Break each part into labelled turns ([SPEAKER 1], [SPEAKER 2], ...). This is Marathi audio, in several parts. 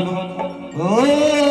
[SPEAKER 1] 한우 어?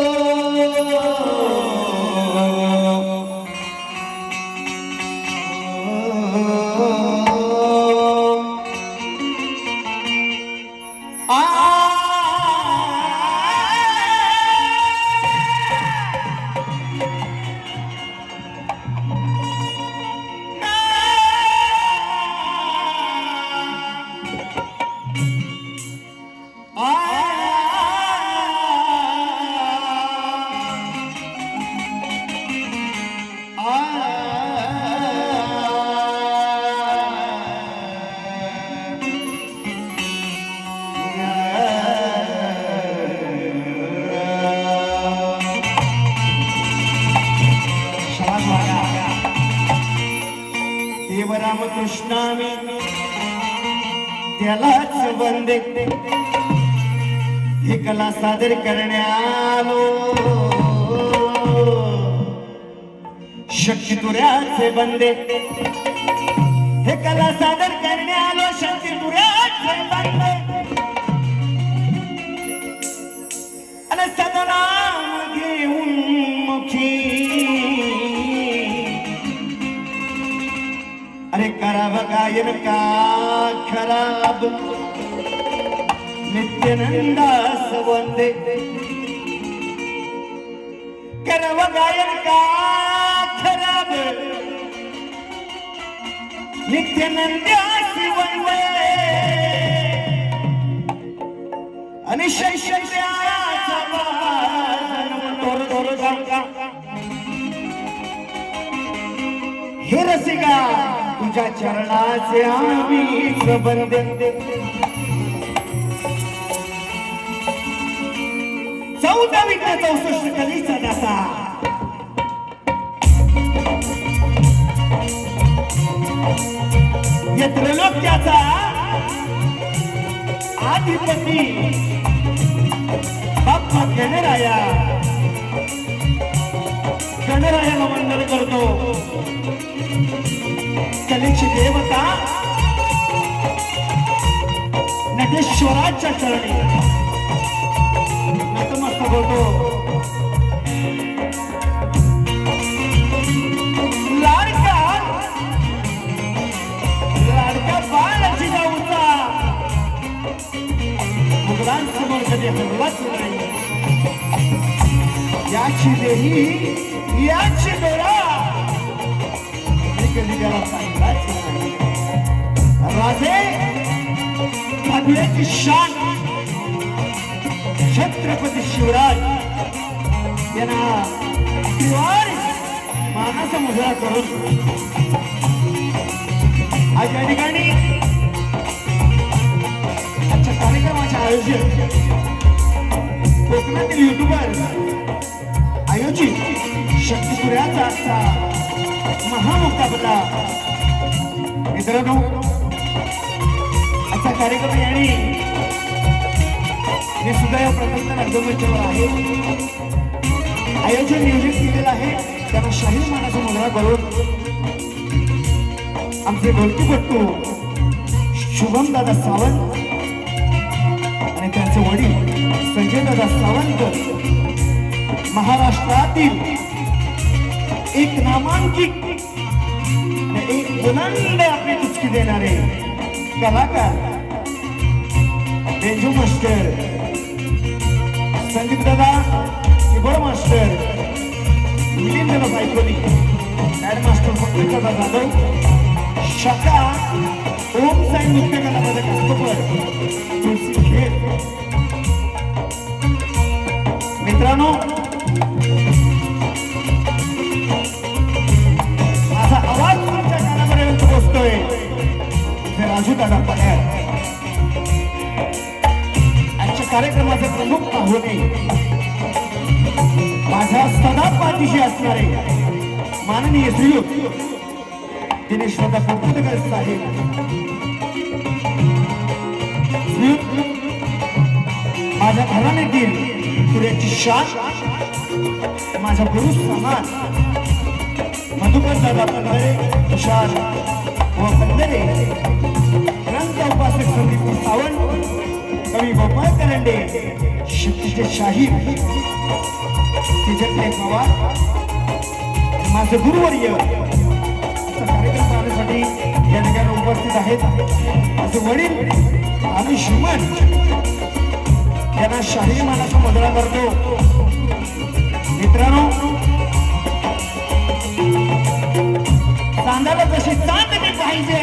[SPEAKER 1] देव रामकृष्ण मी त्यालाच वंदे. हे कला सादर करण्यालो. शक्ती तुऱ्याचे बंदे हे कला सादर करण्यालो. ಕರವಗ ಇರುಕ ಖರಾಬ್ ನಿತ್ಯನಂದಾಸ ಒಂದೆ ಕರವಗ ಇರುಕ ಖರಾಬ್ ನಿತ್ಯನಂದಾಸ ಒಂದೆ ಅನಿಶೈ ಶೈಶ್ಯಾಸ ತೋರು ತೋರು ಗಂಗಾ ಹಿರಸಿಗ तुझ्या चरणाचे आम्ही बंदे चौदा ते चौसष्ट कलीचा दासा. या त्रैलोक्याचा आधिपती बाप्पा घेणे राया गणरायाला वंदन करतो. कलेची देवता नटेश्वराच्या चरणी. नतमस्तक होतो लाडका बाळाची जाऊचा मुघलांसमोर कधी हरलाच नाही. याची देही याची डोळा कधी त्याला पाहिलाच राजे भागल्याची शान छत्रपती शिवराज यांना दिवाळी मानाचा मुजरा करून आज या ठिकाणी आजच्या कार्यक्रमाचे आयोजन कोकणातील युट्यूबर आयोजित शक्तीपुऱ्याचा आजचा महामुकाबला. मित्रांनो असा कार्यक्रम यांनी मी सुद्धा या प्रकल्प रंगमंचावर आहे. आयोजन नियोजित केलेलं आहे. त्यांना शाहीर मानाचा मुलगा करून आमचे ढोलकीपट्टू शुभम दादा सावंत आणि त्यांचे वडील संजय दादा सावंत. महाराष्ट्रातील एक नामांकित एक बुलंद आपली टुचकी देणारे कलाकार बेंजू मास्टर संदीप दादा किबड मास्टर मिलिंद बायकोली मॅड मास्टर पंकज दादा जाधव शका ओम साईन नृत्य कला पदक तुळशी खेळ मित्रांनो दादा पगार आजच्या कार्यक्रमाचे प्रमुख पाहुणे. माझ्या सदा पाठीशी असणारे माननीय श्रीयुक्त दिनेश दादा पोर्तुगल साहेब श्रीयुत माझ्या घराण्यातील सूर्याची शान माझा गुरु समान. मधुकर दादा पगारे तुषार. व ग्रंथ उपासक संदीप सावंत कवी गोपाळ करंडे शक्तीचे तिथे पवार माझे गुरुवर्य कार्यक्रम पाहण्यासाठी या ठिकाणी उपस्थित आहेत माझे वडील आम्ही श्रीमन त्यांना शाही मानाचा मदळा करतो मित्रांनो चांदाला जशी पाहिजे.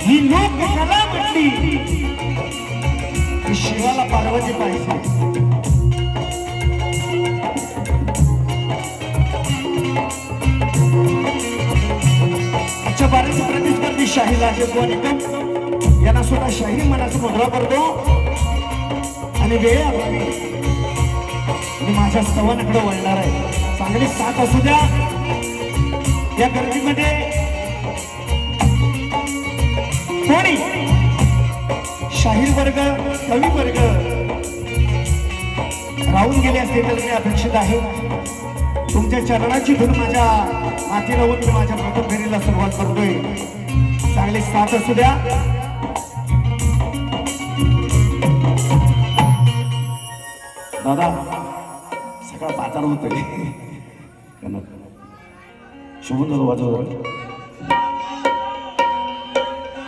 [SPEAKER 1] ही लोक कला म्हटली शिवाला पार्वती पाहिजे. आजच्या बाराची प्रतिस्पर्धी शाही लाजेबुवा निकम यांना सुद्धा शाही मनाचा मुद्रा करतो आणि वेळ मी माझ्या स्तवानाकडे वळणार आहे. चांगली साथ असू द्या. या गर्दीमध्ये शाहीर वर्ग कवी वर्ग. राहून गेले असते तर मी अपेक्षित आहे. तुमच्या चरणाची धून माझ्या हाती राहून मी माझ्या प्रथम फेरीला सुरुवात करतोय. चांगले साथ असू द्या. दादा सगळं पाचार होतोय. शुभ दरवाजा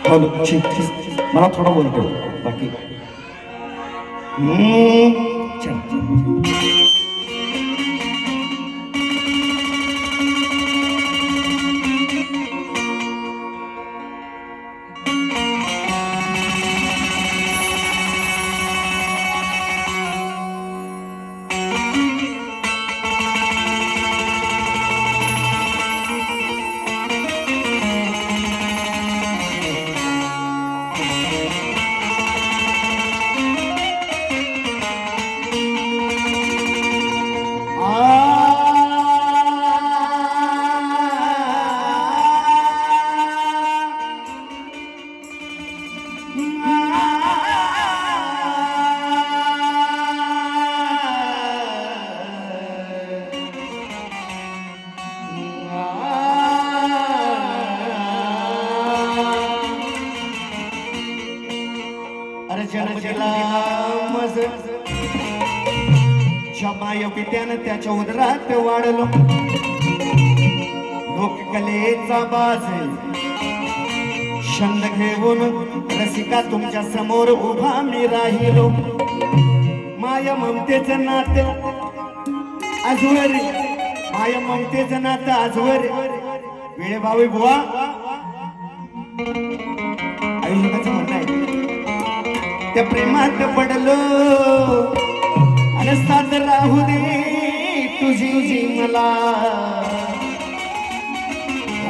[SPEAKER 1] हॅलो ठीक ठीक मला थोडं बोलतो बाकी जमाय पित्यानं त्याच्या उदरात वाढलो. लोककलेचा बाज. छंद घेऊन रसिका तुमच्यासमोर उभा मी राहिलो. माय ममतेच नात आजवर. माय ममतेचं नातं आजवर. वेळ भावी बुवा. आयुष्याचं म्हणणं आहे. त्या प्रेमात पडलो. नसतात राहू दे तुझी जी मला.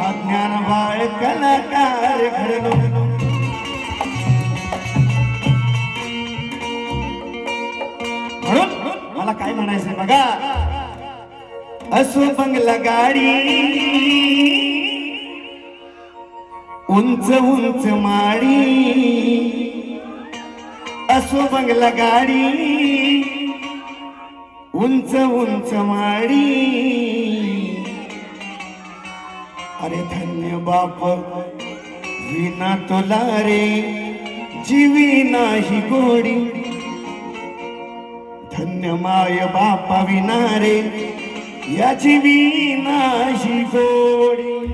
[SPEAKER 1] अज्ञान बाळ कलाकार घडलो. म्हणून मला काय म्हणायचंय बघा? असो बंगला गाडी. उंच उंच माडी. असो बंगला गाडी. उंच उंच माडी. अरे धन्य बाप विना तुला रे जीवी नाही गोडी. धन्य माय बापा विना रे या जीवी नाही गोडी.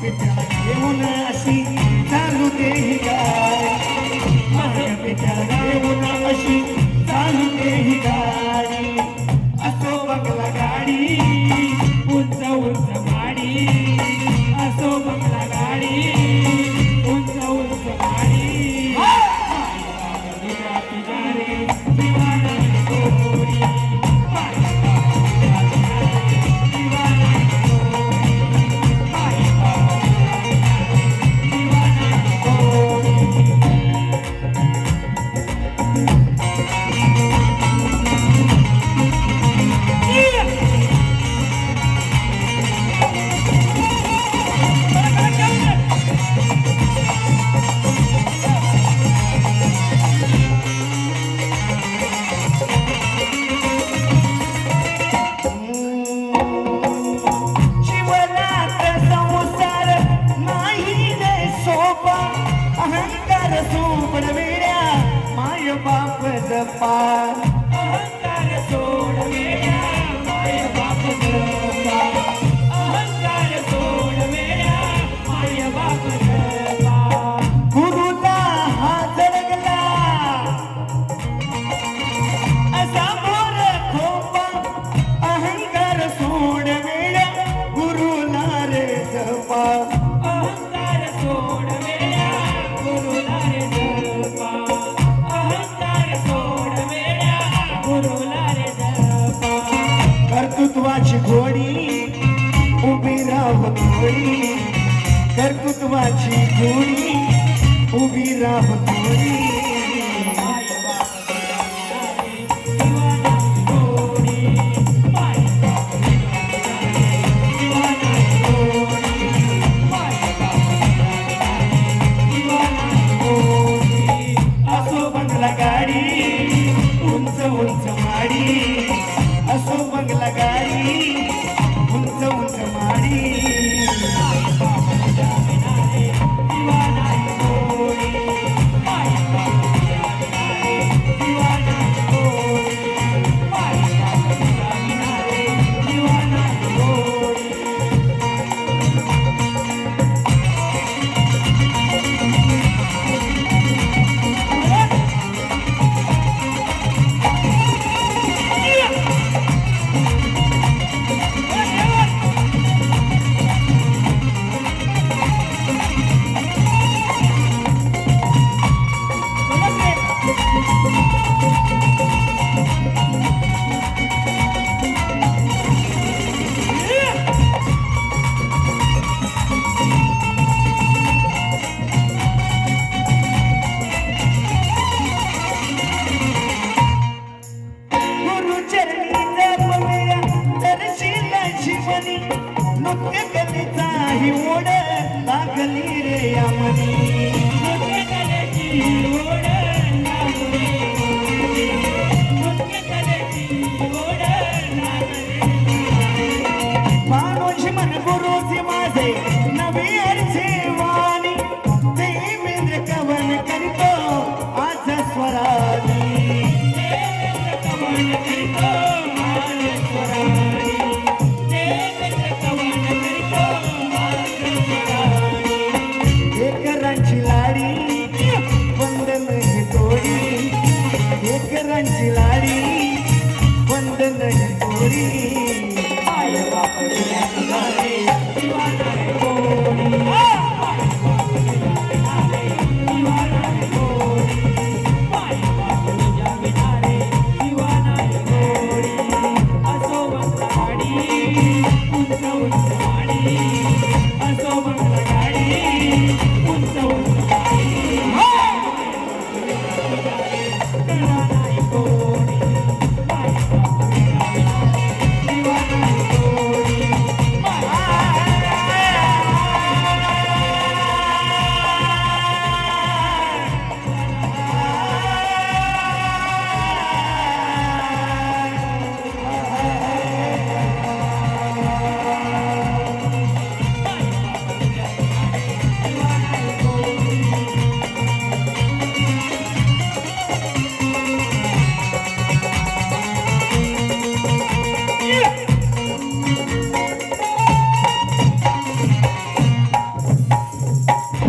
[SPEAKER 1] Thank you. अहंकार सोबड वेड्या माय बाप जपा वसवाची गोडी उभी राहतो